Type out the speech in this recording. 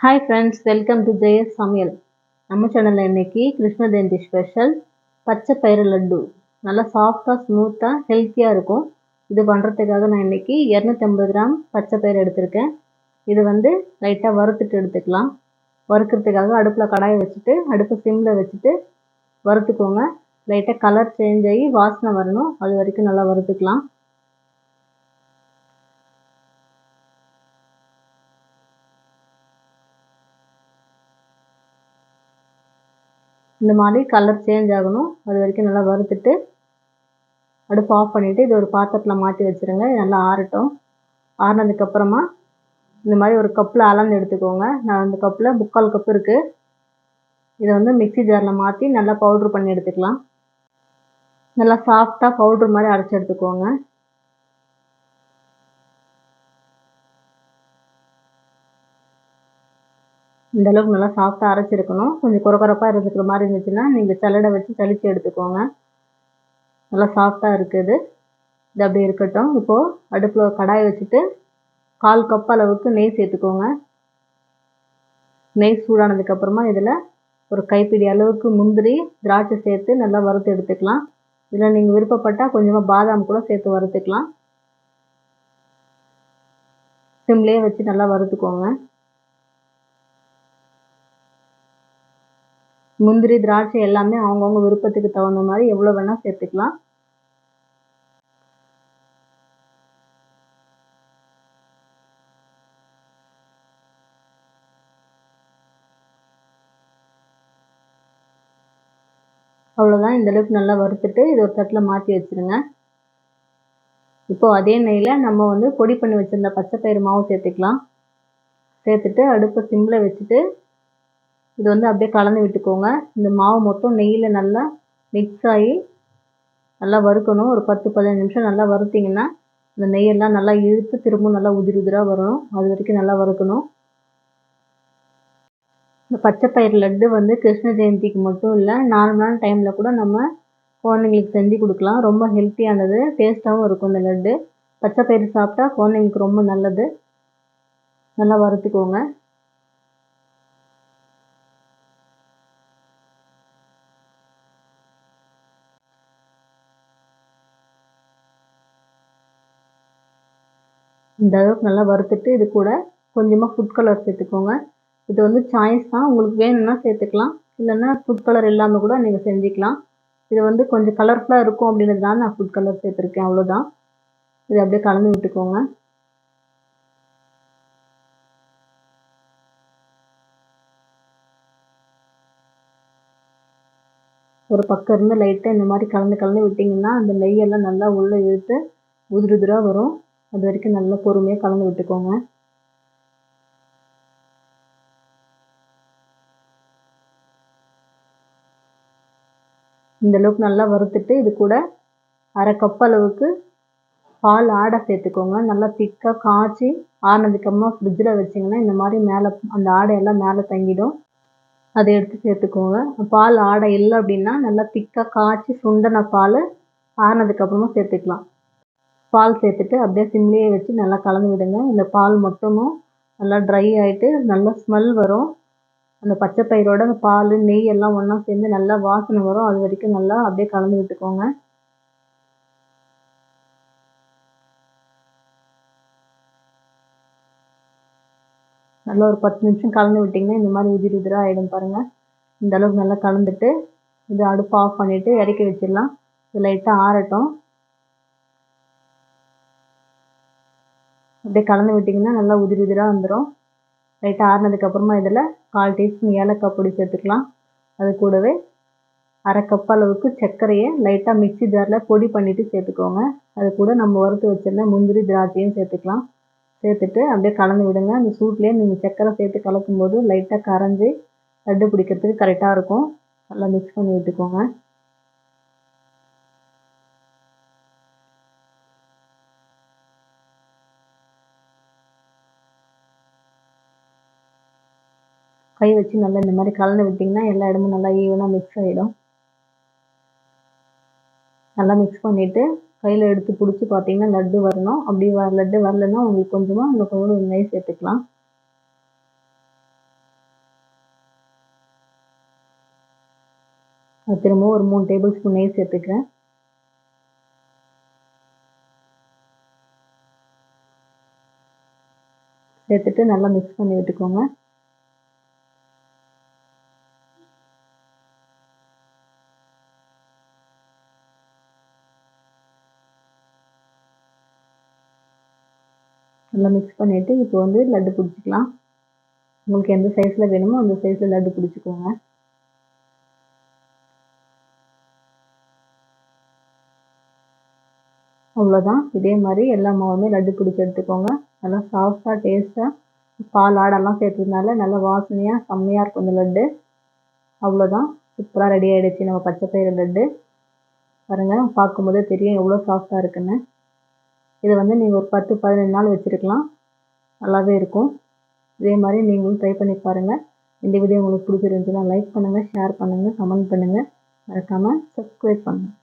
Hi friends welcome to Jayas சமையல் நம்ம சேனலில் இன்னைக்கு கிருஷ்ண ஜெயந்தி ஸ்பெஷல் பச்சை பயிறு லட்டு. நல்லா சாஃப்டாக ஸ்மூத்தாக ஹெல்த்தியாக இருக்கும். இது பண்ணுறதுக்காக நான் இன்னைக்கு இரநூத்தம்பது கிராம் பச்சை பயிறு எடுத்திருக்கேன். இது வந்து லைட்டாக வறுத்துட்டு எடுத்துக்கலாம். வறுக்கிறதுக்காக அடுப்பில் கடாயை வச்சுட்டு அடுப்பு சிம்மில் வச்சுட்டு வறுத்துக்கோங்க. லைட்டாக கலர் சேஞ்ச் ஆகி வாசனை வரணும். அது வரைக்கும் நல்லா வறுத்துக்கலாம். இந்த மாதிரி கலர் சேஞ்ச் ஆகணும். அது வரைக்கும் நல்லா வறுத்துட்டு அடுப்பு ஆஃப் பண்ணிவிட்டு இது ஒரு பாத்திரத்தில் மாற்றி வச்சுருங்க. நல்லா ஆறட்டும். ஆறினதுக்கப்புறமா இந்த மாதிரி ஒரு கப்பில் அளந்து எடுத்துக்கோங்க. நான் அந்த கப்பில் முக்கால் கப் இருக்குது இதை வந்து மிக்ஸி ஜாரில் மாற்றி நல்லா பவுட்ரு பண்ணி எடுத்துக்கலாம். நல்லா சாஃப்டாக பவுட்ரு மாதிரி அரைச்சி எடுத்துக்கோங்க. இந்த அளவுக்கு நல்லா சாஃப்டாக அரைச்சிருக்கணும். கொஞ்சம் குறக்குறப்பாக இருந்துக்கிற மாதிரி இருந்துச்சுன்னா நீங்கள் சல்லடை வச்சு சளிச்சு எடுத்துக்கோங்க. நல்லா சாஃப்டாக இருக்குது. இது அப்படி இருக்கட்டும். இப்போது அடுப்பில் கடாய் வச்சுட்டு கால் கப் அளவுக்கு நெய் சேர்த்துக்கோங்க. நெய் சூடானதுக்கப்புறமா இதில் ஒரு கைப்பிடி அளவுக்கு முந்திரி திராட்சை சேர்த்து நல்லா வறுத்து எடுத்துக்கலாம். இதில் நீங்கள் விருப்பப்பட்டால் கொஞ்சமாக பாதாம் கூட சேர்த்து வறுத்துக்கலாம். சிம்லேயே வச்சு நல்லா வறுத்துக்கோங்க. முந்திரி திராட்சை எல்லாமே அவங்கவுங்க விருப்பத்துக்கு தகுந்த மாதிரி எவ்வளோ வேணால் சேர்த்துக்கலாம். அவ்வளோதான் இந்த அளவுக்கு நல்லா வறுத்துட்டு இது ஒரு தட்டில் மாற்றி வச்சுருங்க. இப்போது அதே நெய்யில் நம்ம வந்து பொடி பண்ணி வச்சுருந்த பச்சை பயிறு மாவு சேர்த்துக்கலாம். சேர்த்துட்டு அடுப்பை சிம்மில் வச்சுட்டு இது வந்து அப்படியே கலந்து விட்டுக்கோங்க. இந்த மாவு மொத்தம் நெய்யில் நல்லா மிக்ஸ் ஆகி நல்லா வறுக்கணும். ஒரு பத்து பதினஞ்சு நிமிஷம் நல்லா வறுத்திங்கன்னா இந்த நெய்யெல்லாம் நல்லா இழுத்து திரும்பவும் நல்லா உதிரி உதிராக வரணும். அது வரைக்கும் நல்லா வறுக்கணும். இந்த பச்சை பயிர் லட்டு வந்து கிருஷ்ண ஜெயந்திக்கு மட்டும் இல்லை நார்மலான டைமில் கூட நம்ம குழந்தைங்களுக்கு செஞ்சு கொடுக்கலாம். ரொம்ப ஹெல்த்தியானது டேஸ்ட்டாகவும் இருக்கும் இந்த லட்டு. பச்சை பயிறு சாப்பிட்டா குழந்தைங்களுக்கு ரொம்ப நல்லது. நல்லா வறுத்துக்கோங்க. இந்த அளவுக்கு நல்லா வறுத்துட்டு இது கூட கொஞ்சமாக ஃபுட் கலர் சேர்த்துக்கோங்க. இது வந்து சாய்ஸ் தான். உங்களுக்கு வேணும்னா சேர்த்துக்கலாம். இல்லைன்னா ஃபுட் கலர் இல்லாமல் கூட நீங்கள் செஞ்சுக்கலாம். இது வந்து கொஞ்சம் கலர்ஃபுல்லாக இருக்கும் அப்படின்றதுனால நான் ஃபுட் கலர் சேர்த்துருக்கேன். அவ்வளோதான் இது அப்படியே கலந்து விட்டுக்கோங்க. ஒரு பக்கம் இருந்து லைட்டாக இந்த மாதிரி கலந்து கலந்து விட்டிங்கன்னா அந்த நெய்யெல்லாம் நல்லா உள்ளே இழுத்து உதிரி உதிராக வரும். அது வரைக்கும் நல்லா பொறுமையாக கலந்து விட்டுக்கோங்க. இந்த அளவுக்கு நல்லா வறுத்துட்டு இது கூட அரை கப் அளவுக்கு பால் ஆடை சேர்த்துக்கோங்க. நல்லா திக்காக காய்ச்சி ஆனதுக்கப்புறமா ஃப்ரிட்ஜில் வச்சிங்கன்னா இந்த மாதிரி மேலே அந்த ஆடையெல்லாம் மேலே தங்கிடும். அதை எடுத்து சேர்த்துக்கோங்க. பால் ஆடை இல்லை அப்படின்னா நல்லா திக்காக காய்ச்சி சுண்டன பால் ஆனதுக்கப்புறமா சேர்த்துக்கலாம். பால் சேர்த்துட்டு அப்படியே சிம்லேயே வச்சு நல்லா கலந்து விடுங்க. இந்த பால் மொத்தமும் நல்லா ட்ரை ஆகிட்டு நல்லா ஸ்மெல் வரும். அந்த பச்சை பயிரோட அந்த பால் நெய் எல்லாம் ஒன்றா சேர்ந்து நல்லா வாசனை வரும். அது வரைக்கும் நல்லா அப்படியே கலந்து விட்டுக்கோங்க. நல்லா ஒரு பத்து நிமிஷம் கலந்து விட்டிங்கன்னா இந்த மாதிரி உதிரி உதிராக ஆகிடும் பாருங்கள் இந்த அளவுக்கு நல்லா கலந்துட்டு இது அடுப்பு ஆஃப் பண்ணிவிட்டு இறக்கி வச்சிடலாம். இது லைட்டாக ஆறட்டும். அப்படியே கலந்து விட்டிங்கன்னா நல்லா உதிரி உதிராக வந்துடும் லைட்டாக ஆறினதுக்கப்புறமா இதில் கால் டீஸ்பூன் ஏலக்காய் பொடி சேர்த்துக்கலாம். அது கூடவே அரை கப் அளவுக்கு சர்க்கரையை லைட்டாக மிக்ஸி ஜாரில் பொடி பண்ணிவிட்டு சேர்த்துக்கோங்க. அது கூட நம்ம வறுத்து வச்சிருந்த முந்திரி திராட்சையும் சேர்த்துக்கலாம். சேர்த்துட்டு அப்படியே கலந்து விடுங்க. அந்த சூட்லேயே நீங்கள் சர்க்கரை சேர்த்து கலக்கும்போது லைட்டாக கரைஞ்சி லட்டு பிடிக்கிறதுக்கு கரெக்டாக இருக்கும். நல்லா மிக்ஸ் பண்ணி விட்டுக்கோங்க. கை வச்சு நல்லா இந்த மாதிரி கலந்து விட்டிங்கன்னா எல்லா இடமும் நல்லா ஈவனாக மிக்ஸ் ஆகிடும் நல்லா மிக்ஸ் பண்ணிவிட்டு கையில் எடுத்து பிடிச்சி பார்த்தீங்கன்னா லட்டு வரணும். அப்படி வர லட்டு வரலன்னா உங்களுக்கு கொஞ்சமாக அந்த கொஞ்சம் நெய் சேர்த்துக்கலாம். அது திரும்பவும் ஒரு மூணு டேபிள் ஸ்பூன் நெய் சேர்த்துக்கிறேன். சேர்த்துட்டு நல்லா மிக்ஸ் பண்ணி விட்டுக்கோங்க. நல்லா மிக்ஸ் பண்ணிவிட்டு இப்போ வந்து லட்டு பிடிச்சிக்கலாம். உங்களுக்கு எந்த சைஸில் வேணுமோ அந்த சைஸில் லட்டு பிடிச்சிக்கோங்க. அவ்வளோதான் இதே மாதிரி எல்லா மாவுமே லட்டு பிடிச்சி எடுத்துக்கோங்க. நல்லா சாஃப்டாக டேஸ்ட்டாக பால் ஆடெல்லாம் சேர்த்ததுனால நல்லா வாசனையாக செம்மையாக இருக்கும் இந்த லட்டு. அவ்வளோதான் சூப்பராக ரெடி ஆகிடுச்சு நம்ம பச்சை பயிறு லட்டு. பாருங்கள் பார்க்கும்போதே தெரியும் எவ்வளோ சாஃப்டாக இருக்குன்னு. இதை வந்து நீங்கள் ஒரு பத்து பதினஞ்சு நாள் வச்சுருக்கலாம். நல்லாவே இருக்கும். இதே மாதிரி நீங்களும் ட்ரை பண்ணி பாருங்கள் இந்த வீடியோ உங்களுக்கு பிடிச்சிருந்துச்சுன்னா லைக் பண்ணுங்கள் ஷேர் பண்ணுங்கள் கமெண்ட் பண்ணுங்கள் மறக்காமல் சப்ஸ்கிரைப் பண்ணுங்கள்